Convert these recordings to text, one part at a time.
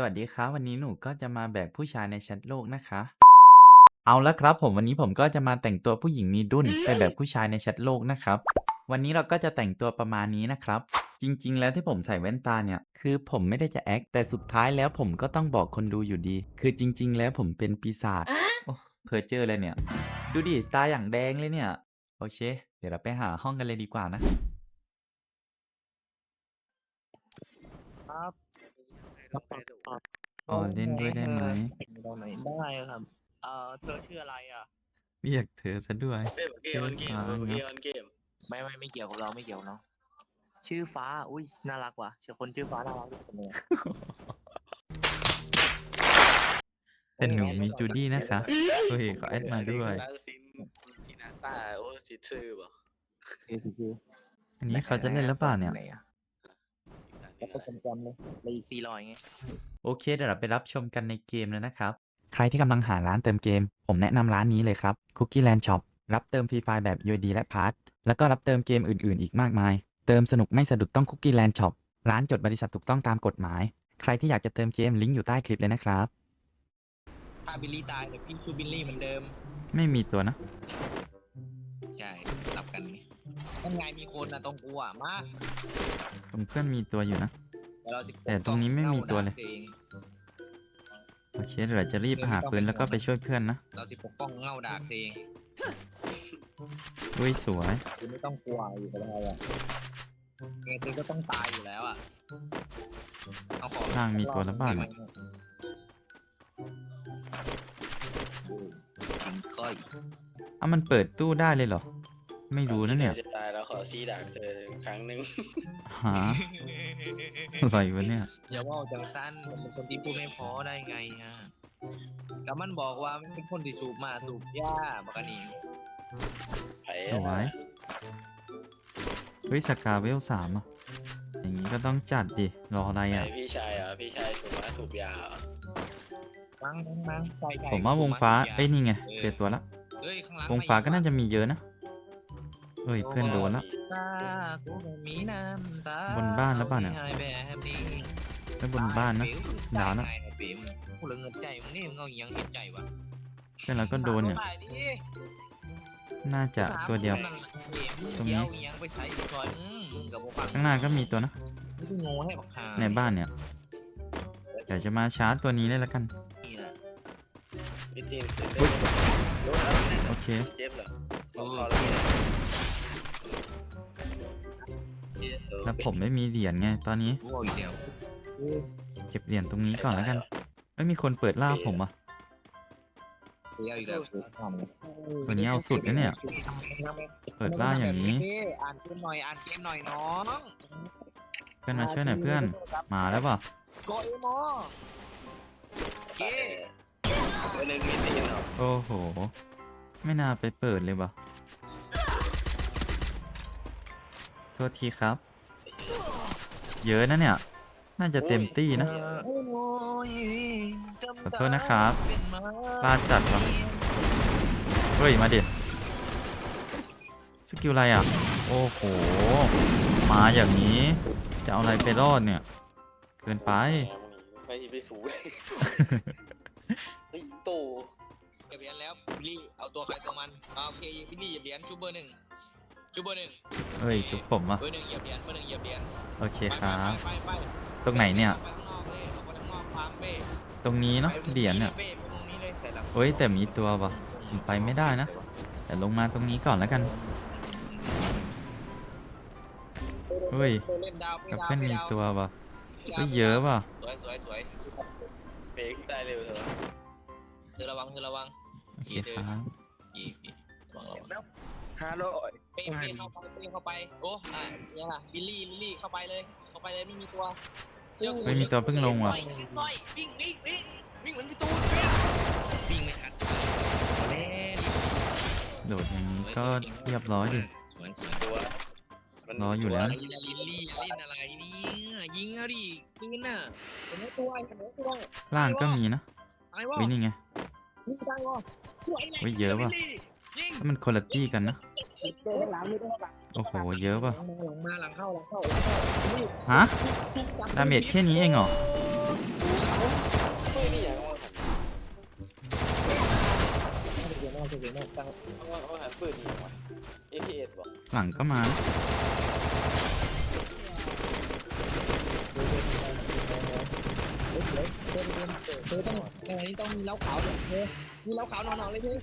สวัสดีครับ วันนี้หนูก็จะมาแบกผู้ชายในแชทโลกนะคะ เอาละครับ ผมวันนี้ผมก็จะมาแต่งตัวผู้หญิงมีดุ้นไปแบบผู้ชายในแชทโลกนะครับ วันนี้เราก็จะแต่งตัวประมาณนี้นะครับ จริง ๆ แล้วที่ผมใส่แว่นตาเนี่ยคือผมไม่ได้จะแอคแต่สุดท้ายแล้วผมก็ต้องบอกคนดูอยู่ดี คือจริง ๆ แล้วผมเป็นปีศาจโอ้เพอเจอเลยเนี่ย ดูดิตาอย่างแดงเลยเนี่ย โอเค เดี๋ยวเราไปหาห้องกันเลยดีกว่านะ ครับ อ๋อเล่นด้วยได้ไหมตรงไหนได้ครับ เอ่อเธอชื่ออะไรอะเรียกเธอซะด้วย เอ้ยเกมมันเกมฟ้ามันเนเกอะมมันเกมไม่ไม่ไม่เกี่ยวกับเราไม่เกี่ยวเนาะชื่อฟ้า อุ้ยน่ารักว่ะชื่อคนชื่อฟ้าน่ารักที่สุดเลยอะแต่หนูมีจูดี้นะคะเฮ้ยขอแอดมาด้วยลาซินทีนาตาโอซิทือบ่ชื่อชื่ออันนี้เขาจะเล่นหรือเปล่าเนี่ยไหอะ แล้วก็จำๆเลยเลยอีกสี่ร้อยไง โอเคเดี๋ยวเราไปรับชมกันในเกมแล้วนะครับ ใครที่กำลังหาร้านเติมเกม ผมแนะนำร้านนี้เลยครับ Cookie Land Shop รับเติมฟรีไฟล์แบบ UID และ p a s s แล้วก็รับเติมเกมอื่นๆ อีกมากมาย เติมสนุกไม่สะดุดต้อง Cookie Land Shop ร้านจดบริษัทถูกต้องตามกฎหมาย ใครที่อยากจะเติมเกมลิงก์อยู่ใต้คลิปเลยนะครับ ถ้าบิลลี่ตายเดี๋ยวพี่ชูบิลลี่เหมือนเดิม ไม่มีตัวนะใช่รับกันไง นั่นไงมีคนนะตรงกูอะมาตรงเพื่อนมีตัวอยู่นะ เดี๋ยวเราจะแต่ตรงนี้ไม่มีตัวเลยเองโอเคเดี๋ยวเราจะรีบหาปืนแล้วก็ไปช่วยเพื่อนนะเราจะปกป้องเงาดากเองอุ้ยสวยคุณไม่ต้องกลัวอยู่กับเราอะเงยก็ต้องตายอยู่แล้วอะเอาของล่างมีตัวแล้วบ้างอะจริงก้อยอะมันเปิดตู้ได้เลยเหรอ ไม่รู้นะเนี่ย จะตายแล้วขอซีดากเจอครั้งหนึ่งหาอะไรวะเนี่ย อย่าว่าจังสั้นมันเป็นคนที่พูดไม่พอได้ไงฮะแต่มันบอกว่ามันเป็นคนที่สูบมาสูบยาบักกะนี่ไผ่สวย เฮ้ยสกาเวลสามอะ อย่างนี้ก็ต้องจัดดิ รออะไรไผ่อะพี่ชายเหรอะพี่ชายถูกมาถูกยาเหรอมั้งมั้งมั้งใช่ใช่ผมว่าวงฟ้าสูบมเอ้ยนี่ไงเออเจอตัวละ เอ้ยข้างหลังวงฟ้าก็น่าจะมีเยอะนะ เอ้ยเพื่อนโดนละ ตากูไม่มีน้ำตาบนบ้านแล้วเปล่าเนี่ยอแบบนี้แล้วบนบ้านนะดาวนะ ตยไงปิ่มกูเหลือเงินใจมึงนี่มึงเอาอหยังเห็นใจวะเพื่อนเราก็โดนเนี่ย ตายดิน่าจะตัวเดียวถามมึงตรงเดีนี้ยวอหยังไปใช้อีกซอยมึงมึงกับบ่ฟังข้างหน้าก็มีตัวนะ มึงก็โง่ให้บักหาในบ้านเนี่ยเดี๋ยวจะมาชาร์จตัวนี้เลยละกัน นี่แหละพี่ตีนโดนโดนแล้วเนี่ยโอเค เจ็บเหรอลองคอแล้วเนี่ยเออ แล้วผมไม่มีเหรียญไงตอนนี้กูเอาอีกแล้วเก็บเหรียญตรงนี้ก่อนแล้วกันไม่มีคนเปิดล่าผมอะกูเอาอีกแล้วกูทำไงวันนี้เอาสุดนะเนี่ย เปิดล่าอย่างนี้ อ่านเกมหน่อยอ่านเกมหน่อยน้องเพื่อนมาช่วยหน่อยเพื่อนมาแล้วเปล่ะโกเอโมเก้ตัวหนึ่งมีตีนเหรอโอ้โห ไม่น่าไปเปิดเลยว่ะโทษทีครับ เยอะนะเนี่ย น่าจะเต็มตี้นะ ขอโทษนะครับพลาดจัดว่ะเฮ้ย มาดิสกิลอะไรอะ โอ้โห มาอย่างนี้ จะเอาอะไรไปรอดเนี่ย เกินไปแหมมึงไปไปสูเลยเฮ้ยโตเหยียบเหรียญแล้วบิลลี่เอาตัวใครตัวมันเอาโอเคบิลลี่เหยียบเหรียญชูเบอร์หนึ่ง ชูเบอร์หนึ่งเฮ้ยชุบผมอะเบอร์หนึ่งเหยียบเหรียญเบอร์หนึ่งเหยียบเหรียญโอเคครับไปไปไปตรงไหนเนี่ยไปข้างนอกเลยออกไปข้างนอกฟาร์มเป้ตรงนี้เนาะไปเหรียญเนี่ยป้ไปตรงนี้เลยแต่ละเฮ้ยแต่มีตัวว่ะผมไปไม่ได้นะ แต่ลงมาตรงนี้ก่อนแล้วกันเฮ้ยเล่นดาวกับดาวเพื่อนมีดาวตัวว่ะดาวเฮ้ยเยอะว่ะสวยสวยสวยเบรกได้เร็วเถอะเธอระวังเธอระวังโอเคครับอีกอีกระวังระวังห้าร้อย เป้เป้เข้าไปเป้เข้าไป โอ้น่ะเนี่ยล่ะบิลลี่บิลลี่เข้าไปเลย เข้าไปเลยไม่มีตัวเชื่อกูไม่มีตัวเพิ่งลงว่ะ ปล่อยปล่อยวิ่งวิ่งวิ่งวิ่งเหมือนพี่ตูนวิ่งวิ่งไม่ทันเล่นโดดอย่างนี้ก็เรียบร้อยดิสวยสวยตัวมันรออยู่แล้วอะไรอะลิลลี่เล่นอะไรเนี่ยยิงเอาดิคืนน่ะเห็นไหมตัวเห็นไหมตัวล่างก็มีนะตายวะวินี่ไงยิงตายวะสวยเลยเฮ้ยเยอะว่ะยิง ถ้ามันคนละตี้กันนะ เดินข้างหลังนี่เดินข้างหลังโอ้โห เยอะป่ะ หลังมาหลังเข้าหลังเข้าหลังเข้านี่ฮะ ทุกจับดาเมจแค่นี้เองเหรอ เฮ้ยนี่อย่างว่าเดี๋ยวมากเดี๋ยวมากตั้งว่าว่าหันปืนนี่ย่างวะ AKS บอกหลังก็มานเล็กเล็กเดินเดินเธอต้องยังไงนี่ต้องมีเล้าขาวเลยเธอมีเล้าขาวนอนๆเลยเธอ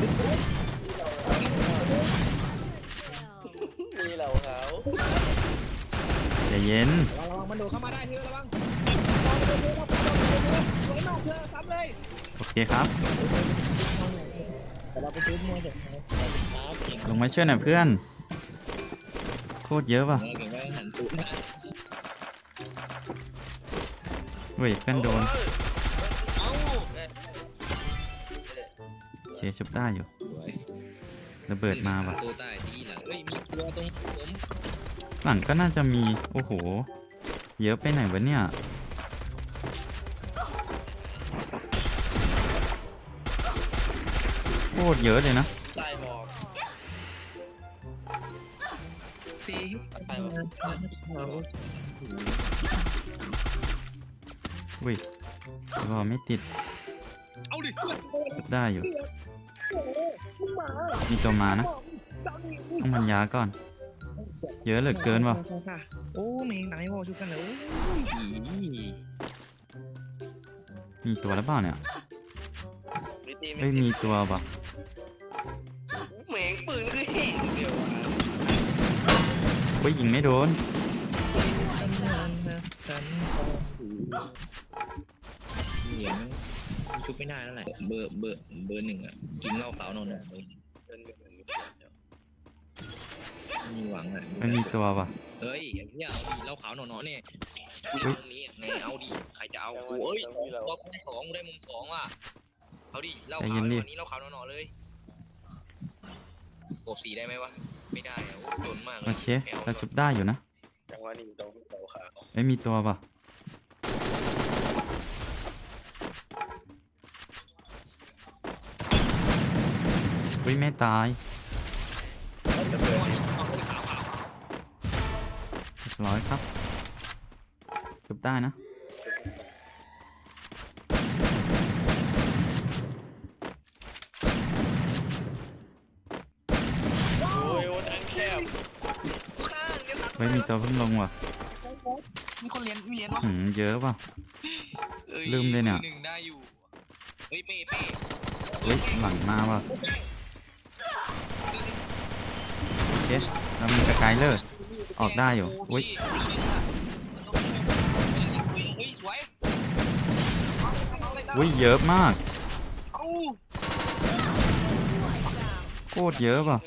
มีเหล่าเขาใจเย็น ระวังระวังมันโดดเข้ามาได้เธอระวังระวังเธอเธอระวังเธอเธอสวยมากเธอซ้ำเลยโอเคครับ แต่เราไปซื้อมวยเสร็จครับลงมาช่วยหน่อยเพื่อน โคตรเยอะว่ะเก่งไว้หันตูดเว้ยเพื่อนโดน เชุบได้อยู่สวยระเบิดมาว่ะตัวใต้ที่หลังเฮ้ยมีตัวตรงผมหลังก็น่าจะมีโอ้โห เยอะไปไหนวะเนี่ยโคตรเยอะเลยนะใต้หมอกตีใต้หมอกอุ้ยรอไม่ติด เอาดิชุบได้อยู่ มีตัวมานะต้องพันยาก่อน เยอะเหลือเกินว่ะโอ้เมงไหนวะชุบกันเลยโอ้ยมีตัวแล้วเปล่าเนี่ยมีตีเอ้ยมีตัวว่ะเหม่งปืนคือแห้งเดียวอะเฮ้ยยิงไม่โดนตำนานนะฉันเหนียง ชุบไม่ได้แล้วแหละเบอร์เบอร์เบอร์หนึ่งอะกินเหล้าขาวนอนเลยเดินไปเหมือนเดี๋ยวมีหวังอะไม่มีตัวว่ะ เฮ้ยไอ้เหี้ยเอาดิเหล้าขาวนอนๆเนี่ยกูอยู่ตรงนี้ไงเอาดิใครจะเอาจังหกูวะเอ้ยนี้เรารอบที่สองกูได้มุมสองว่ะเอาดิเหล้าใจขาวเย็นดิ วันนี้เหล้าขาวนอนๆเลยโกบสีได้ไหมวะไม่ได้อะโอ้จนมากเลโอยเคไม่เอาเราชุบได้อยู่นะ จังหวะนี้ต้องเหล่าขาวไม่มีตัวว่ะ เฮ้ยไม่ตายจะเปิดเอาเลยขาวขาวเรียบร้อยครับชุบได้นะโอ้ยโอ้ทั้งแคบข้างเนี่ยครับเฮ้ยมีตัวเพิ่งลงว่ะ มีคนเรียนมีเรียนวะหืมเยอะว่ะอ้ลืมเลยเนี่ย หนึ่งได้อยู่ เฮ้ยเป้เป้เฮ้ยหลังมาว่ะ โอเคเรามีสกายเลอร์ ออกได้อยู่อุ้ยเฮ้วยอุ้ยเยอะมากโคตรเยอะว่ะ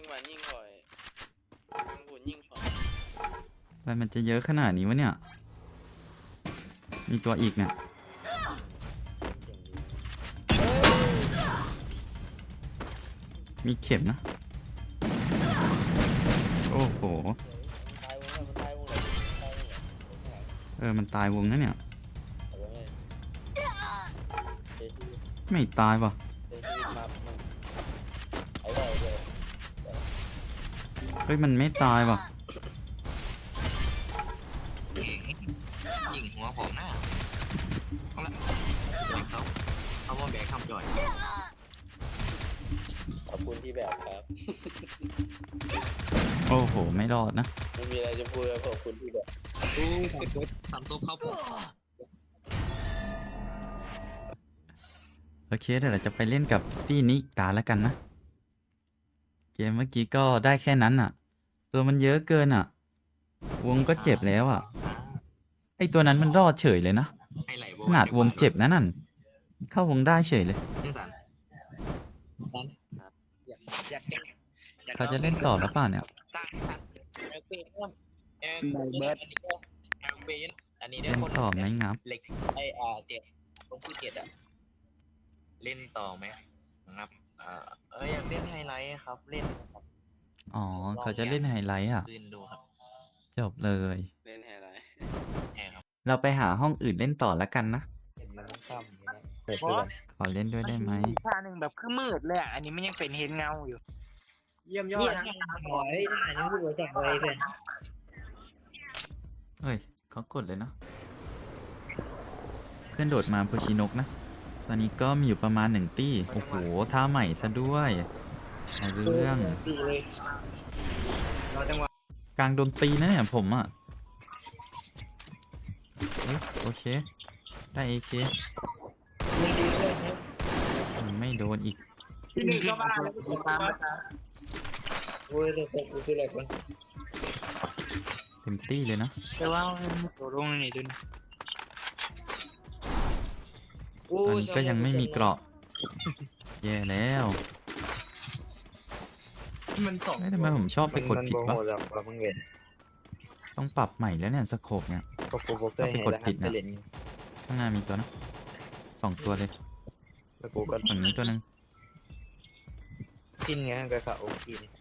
อะไรมันจะเยอะขนาดนี้วะเนี่ย มีตัวอีกเนี่ยมีเข็มนะ โอ้โห ตายวงแล้วมันตายวงเลยตายวงเลยเออ มันตายวงนะเนี่ย เอาไว้เลยเฮ้ยไม่ตายว่ะเฮ้ยชีวิตมามันเอาไว้เลยเฮ้ย มันไม่ตายว่ะ ยิงหัวผมหน้าเอาละแบกเขาเขาว่าแบกคำจ่อยขอบคุณที่แบบครับ โอ้โห ไม่รอดนะ ไม่มีอะไรจะพูดเลยขอบคุณที่แบบดูสามซุปสามซุปเข้าผมโอเคเดี๋ยวเราจะไปเล่นกับตี้นี้อีกตาแล้วกันนะ เกมเมื่อกี้ก็ได้แค่นั้นอะ ตัวมันเยอะเกินอะ วงก็เจ็บแล้วอะ ไอตัวนั้นมันรอดเฉยเลยนะให้ไหลขนาดวงเจ็บนะนั่น เข้าวงได้เฉยเลย นี่สันสันอยากอยากอยากเขาจะเล่นต่อแล้วเปล่าเนี่ย สันสันเอลเปนเอลเบิร์ดอันนี้ก็เอลเปนอันนี้ได้เล่นคนต่อไหมงับ เล็กไออ่าเจ็ดตรงที่เจ็ดอะเล่นต่อไหมครับอ่าเอออยากเล่นไฮไลท์ครับ เล่นครับอ๋อ เขาจะเล่นไฮไลท์อะ คืนดูครับจบเลย เล่นแห่ไรแอร์ครับเราไปหาห้องอื่นเล่นต่อแล้วกันนะ เห็นมันต้องซ้ำอยู่นะ เปิดเพื่อนขอเล่นด้วยได้ไหม อีกท่าหนึ่งแบบคือมืดเลยอะ อันนี้มันยังเป็นเห็นเงาอยู่ เยี่ยมยอดนะหอยอันนี้พูดว่าจังเลยเพื่อนเฮ้ยเขากดเลยเนาะเพื่อนโดดมาโพชินกนะ ตอนนี้ก็มีอยู่ประมาณหนึ่งตี้โอ้โหท่าใหม่ซะด้วยเอาเรื่องดีเลยกลางโดนตีนะเนี่ยผมอะเฮ้ยโอเค ได้เอเคมึงดีเลยนะไม่โดนอีกที่นี่ก็บ้าแล้วก็ตามมา โอ้ยแต่กูคืออะไรกันเต็มตี้เลยนะแต่ว่ามันตัวลงนี่ตัวนี้โอ้ตอนนี้ก็ยังไม่มีเกราะแย่แล้วมันสองเฮ้ยทำไมผมชอบไปกดผิดมันวะโมโหหรอกว่ามึงเล่นต้องปรับใหม่แล้วเนี่ยสโคปเนี่ยก็กูก็เคยก็ไปเห็นกดรหัผิสดไปนะเล่นข้างหน้ามีตัวนะสองตัวเลยแล้วกูก็ฝั่งนี้ตัวหนึง กินไงก็เขากินเฮ้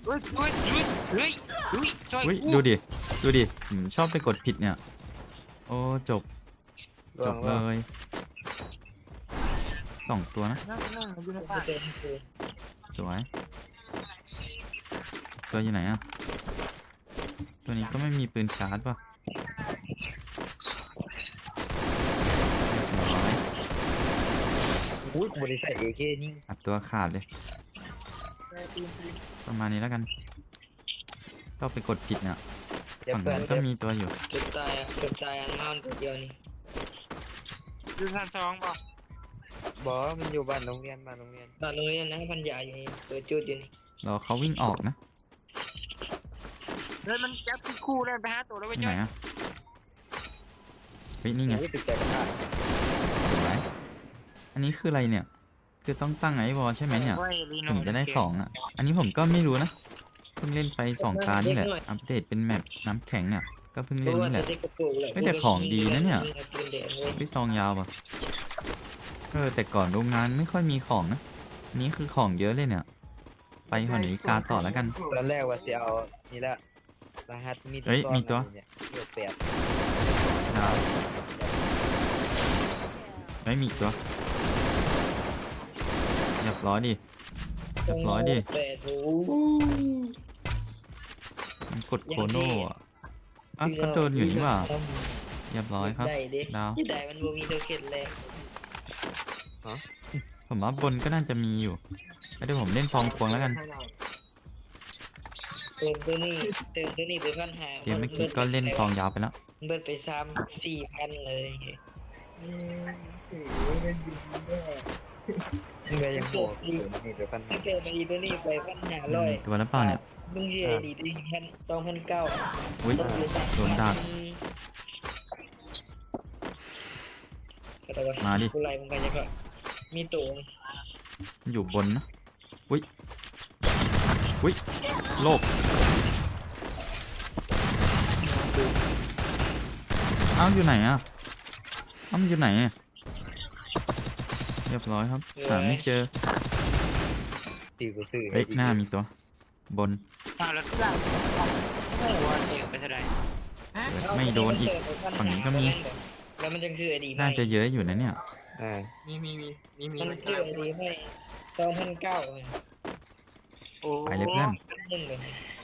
ยเฮ้ยเฮ้ยเฮ้ยเฮ้ยช่วยอุ้ยกูดูดิ ดูดิผมชอบไปกดผิดเนี่ย โอ้จบ จบเลย สองตัวนะ นั่งนั่งอยู่ในบ้านสวย ตัวอยู่ไหนอะ ตัวนี้ก็ไม่มีปืนชาร์จป่ะเรียบร้อยอุ้ยบริษัทเอเคนี่อัดตัวขาดเลย ประมาณนี้แล้วกันก็ไปกดผิดเนี่ยจะฝั่งเปิดนั้นก็มีตัวอยู่เกือบตายอะเกือบตายอันนอนตัวเดียวนี่อยู่ชั้นสองป่ะบอกว่ามันอยู่บ้านโรงเรียนบ้านโรงเรียนบ้านโรงเรียนนะพันยาอยู่นี่เปิดจุดอยู่นี่รอเขาวิ่งออกนะเฮ้ยมันจับที่คู่ได้ไปหาตัวแล้วไปที่ช่ไหนวยอะเฮ้ยนี่ไงอุ้ยติดใจกระทะสวยอันนี้คืออะไรเนี่ย คือต้องตั้งไอ้วอลใช่ไหมเนี่ยว้ลีโน่ถึงจะได้ของอะ อันนี้ผมก็ไม่รู้นะเพิ่งเล่นไปสองตานี่แหละ อัปเดตเป็นแมปน้ำแข็งเนี่ยก็เพิ่งเล่นนี่แหละเพราะว่าจะได้กระปุกแหละเฮ้ยแต่ของดีนะเนี่ยปืนแดงเว้ยพี่ซองยาวป่ะเออแต่ก่อนโรงงานไม่ค่อยมีของนะอันนี้คือของเยอะเลยเนี่ย ไปหอนาฬิกาต่อแล้วกันตอนแรกว่าจะเอานี่ละรหัสมีเฮ้ยมีตัวเนี่ยเลือกแปดดาวไม่มีอีกตัวเรียบร้อยดิเรียบร้อยดิแปดโอ้โหมันกดโคโน่อะอะก็โดนอยู่นี่หว่าเรียบร้อยครับได้ดิดาวได้มันบ่มีโทเค็นแล้วผมว่าบนก็น่าจะมีอยู่แล้วเดี๋ยวผมเล่นฟองควงแล้วกันเติมตัวนี้เติมตัวนี้ไปพันหาเกมเมื่อกี้ก็เล่นซองยาวไปแล้วเบิดไปซ้ำสี่พันเลย มึงเลยยังโหดอยู่นี่เดี๋ยวกันถ้าเกิดดีตัวนี้ไปพันหามันร้อยมีตัวแล้วเปล่าเนี่ย มึงเสียดีดีพันสองพันเก้าอุ้ยต้องซื้อสามโดนดักก็แต่ว่ามาดิ กูไล่มึงไปจะก็มีตัวอยู่บนนะ อุ้ย อุ้ย โลก เอ้าอยู่ไหนอะเอ้ามันอยู่ไหนอะ เรียบร้อยครับหาไม่เจอตีกูซื้อเฮ้ยหน้ามีตัว บนอ่าแล้วก็ได้โอ้โหเจ็บไปเท่าไหร่เปิดไม่โดนอีกฝั่งนี้ก็มี แล้วมันจะคือไอดีไหมน่าจะเยอะอยู่นะเนี่ย อ่ามีมีมีมีมีมันมันคือไอดีไหมสองพันเก้าโอ้ไปเลยเพื่อน หนึ่งเลย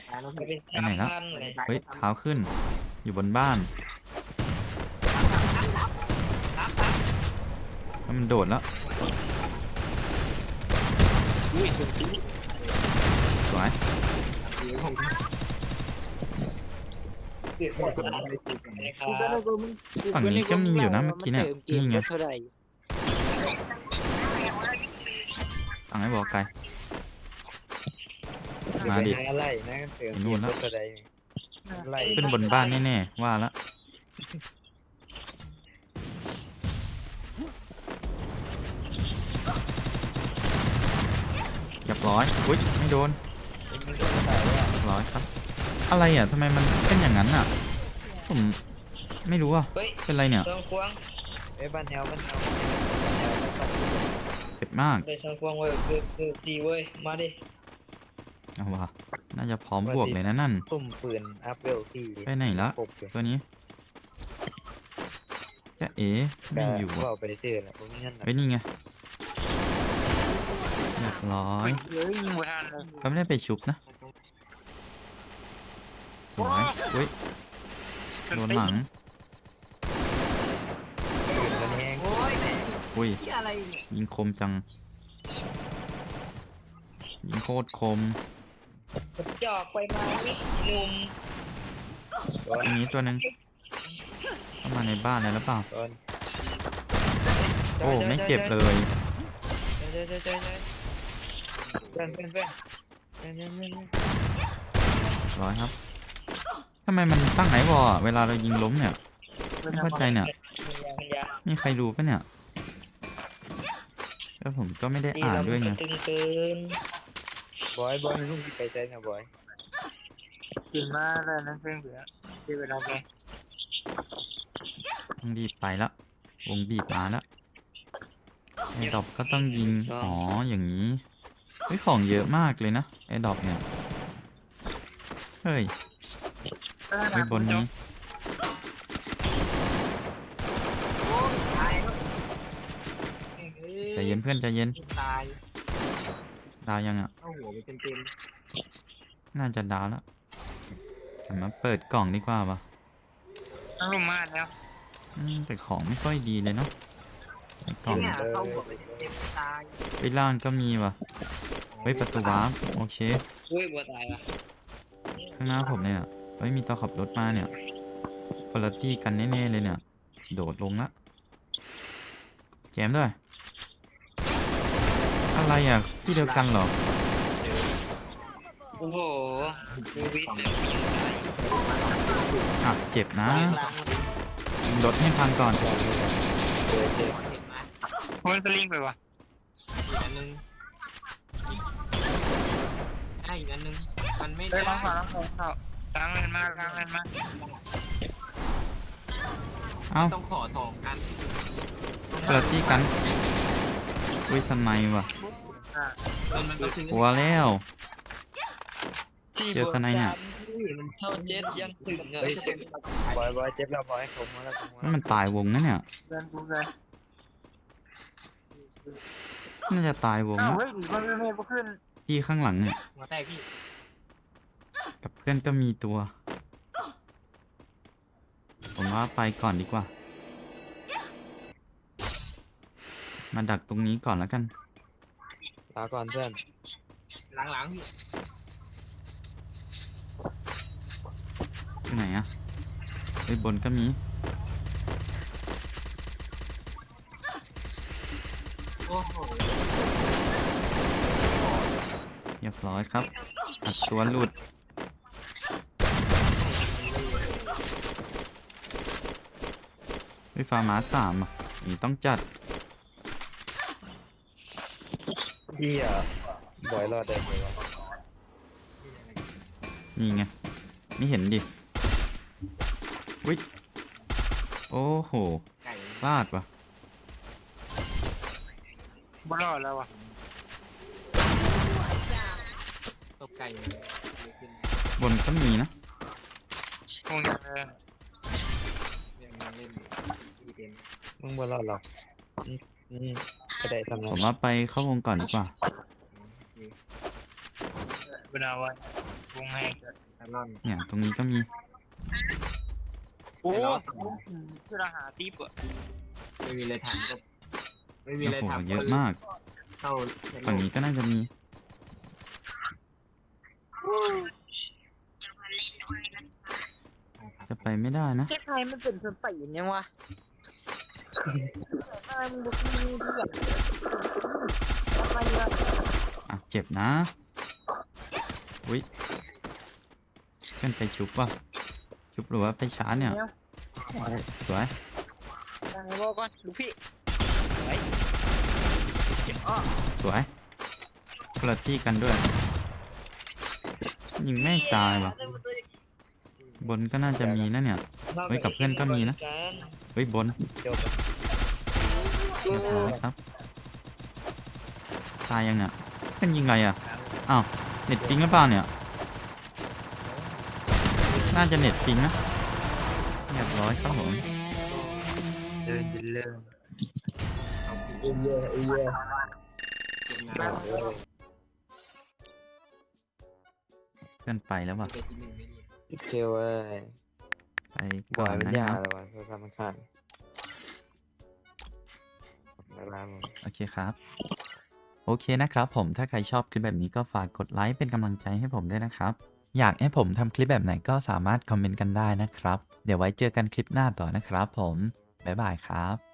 ตายแล้วมันเป็นไปไหนละสามพันเลย เฮ้ยเท้าขึ้น อยู่บนบ้านแล้ว มันโดดแล้วอุ้ยสุดที่สวยเกิดหมดแล้วนะครักูก็ได้บกูมึงฝั่งนี้ก็มีอยู่นะเมื่อกี้เนี่ยติมกมนี่ไงเท่าไหร่สั่งให้บอกไกล มาดิหไล่นะเติมไปนู่นแล้วเท่าใดไล่ขึ้นบนบ้านแน่ๆว่าละ เรียบร้อยอุ้ยไม่โดนมึงก็ไม่ตายว่าเรียบร้อยครับ อะไรอะทำไมมันเป็นอย่างนั้นอะ ผมไม่รู้อะเฮ้ยเป็นไรเนี่ยช่องควงเอ้ยบ้านแถวบ้านแถวบ้านแถวบ้านแถวเจ็บมากได้ช่องควงเว้ยคือคือดีเว้ยมาดิเอาว่ะน่าจะพร้อมบวกเลยนะนั่น ตุ่มปืนอัพเวลที่ไปไหนละ ครบอยู่ตัวนี้จะเอ๋ไม่อยู่ก็อะเอาไปซื้อแล้วผมมีเงินนะเฮ้ยนี่ไงเรียบร้อยเฮ้ยยิงบ่ทันเลยก็ไม่ได้ไปชุบนะ สวยอุ้ยโดนหลังปืนมันแห้งโอ้ยอุ้ย ที่อะไรเนี่ยยิงคมจัง ยิงโคตรคมจอกไปไหมหนุ่มตรงนี้ตัวหนึ่งเข้ามาในบ้านแล้วหรือเปล่าโดนโอ้ ไม่เจ็บเลย เจอเจอเจอเจอ เพื่อนเพื่อนเพื่อนเพื่อนเพื่อนเพื่อนร้อยครับทำไมมันตั้งไหนวอเวลาเรายิงล้มเนี่ย ไม่เข้าใจเนี่ย มันยามีใครรู้ปะเนี่ยแล้วผมก็ไม่ได้ดีอ่านเราด้วยไงตึงเกินบอยบอยลุงไปใจนะบอยกินมาแล้วนั่นเพื่อนเบื่อที่เวลาแกต้องรีบไปละวงบีบมาแล้วไอ้ดอกก็ต้องยิง อ๋ออย่างนี้ เฮ้ยของเยอะมากเลยนะไอ้ดอกเนี่ย เฮ้ยไว้บนนี้ตายแล้วใจเย็นเพื่อนใจเย็น ตายดาวยังอะ เอาหัวไปเต็มน่าจะดาวแล้วแต่มาเปิดกล่องดีกว่าปะต้องลงมาแล้ว อืมแต่ของไม่ค่อยดีเลยเนาะในกล่องๆเนี่เนี่ยยเข้าหัวไปเต็มๆตายไปล่างก็มีว่ะเฮ้ยประตูวาร์ปโอเคอุ้ยบัวตายว่ะข้างหน้าผมเนี่ยเฮ้ยมีตัวขับรถมาเนี่ยคุณภาพกันแน่ๆเลยเนี่ย โดดลงละแจมด้วย อะไรอะที่เดียวกันเหรอโอ้โหชีวิตเนี่ยมีตายอะเจ็บนะตายหลังยิงรถให้พังก่อนเจอเจอเห็นไหมคนสลิงไปวะอีกอันนึงได้ อีกอันนึง มันไม่เฮ้ได้ยล้างขวาล้างขวาเข้าล้างเงินมาล้างเงินมาเอ้าต้องขอสองกันคุณภาพกันอุ้ยสไนว่ะเงินมันก็คือกลัวแล้วที่เจอสไนเนี่ยมันเท่าเจ็ดยังถึงอะบอยบอยเจ็บแล้วบอยผมมาแล้วผมมานั่นมันตายวงนะเนี่ยเพื่อนกูเพื่อนน่าจะตายวงอ้าวนะเฮ้ยมันไม่ไม่ขึ้น พี่ข้างหลังเนี่ยหัวแตกพี่กับเพื่อนก็มีตัว ผมว่าไปก่อนดีกว่า มาดักตรงนี้ก่อนแล้วกัน ลาก่อนเพื่อนหลังๆพี่ที่ไหนอะไอ้ยบนก็มี โอ้โหเรียบร้อยครับอัดตัวหลุดไอ้ยฟาร์มาสสามอะนี่ต้องจัดพี่อะบอยรอดได้ไหมวะนี่ไง ไม่เห็นดิวิโอ้โหไก่พลาดวะบ่รอดแล้ววะ ตบไก่เลยขึ้นบนก็มีนะมึงยังเออยังเล่นดีเป็นมึงบ่รอดหรอกอืมอืมก็ได้ทำผแล้วมว่าไปเข้าวงก่อนดีกว่าเวลาไว้วงให้ตลอนเนี่ย ตรงนี้ก็มีโอ้คืออาหารตีปอะไม่มีอะไรทำก็ไม่มีโอ้อะไรโหทำเยอะมากเข้าเห็นฝั่งนี้ก็น่าจะมี จะไปไม่ได้นะ ใช่ใครมันเป็นสติยังวะทำไมมึงบุกมีเพื่อนทำไมวะอะ เจ็บนะ อุ้ยเพื่อนไปชุบว่ะ ชุบหรือว่าไปชาร์จเนี่ยสวยฟังไอ้บอกก่อนลูกพี่สวยคุณภาพกันด้วย ยิงไม่ตายว่ะบนก็น่าจะมีนะเนี่ย เฮ้ยกับเพื่อนก็มีนะ เฮ้ยบนเดี๋ยวกันเรียบร้อยครับ ตายยังเนี่ยเพื่อนยิงไงอะ อ้าว เน็ตปิงหรือเปล่าเนี่ย น่าจะเน็ตปิงนะ เรียบร้อยครับผมเดินจะเริ่มเยอะเยอะ กมน้เพื่อนไปแล้วำว่ะไปที่หนึ่งไม่ดีเที่ยวเว้ยไปบก่ออนยมันนะยาครับแล้ววะโทรศัพท์มันขาดเวลามึง โอเคครับ โอเคนะครับ ผมถ้าใครชอบคลิปแบบนี้ก็ฝากกดไลค์เป็นกำลังใจให้ผมด้วยนะครับ อยากให้ผมทำคลิปแบบไหนก็สามารถคอมเมนต์กันได้นะครับ เดี๋ยวไว้เจอกันคลิปหน้าต่อนะครับ ผมบ๊ายบายครับ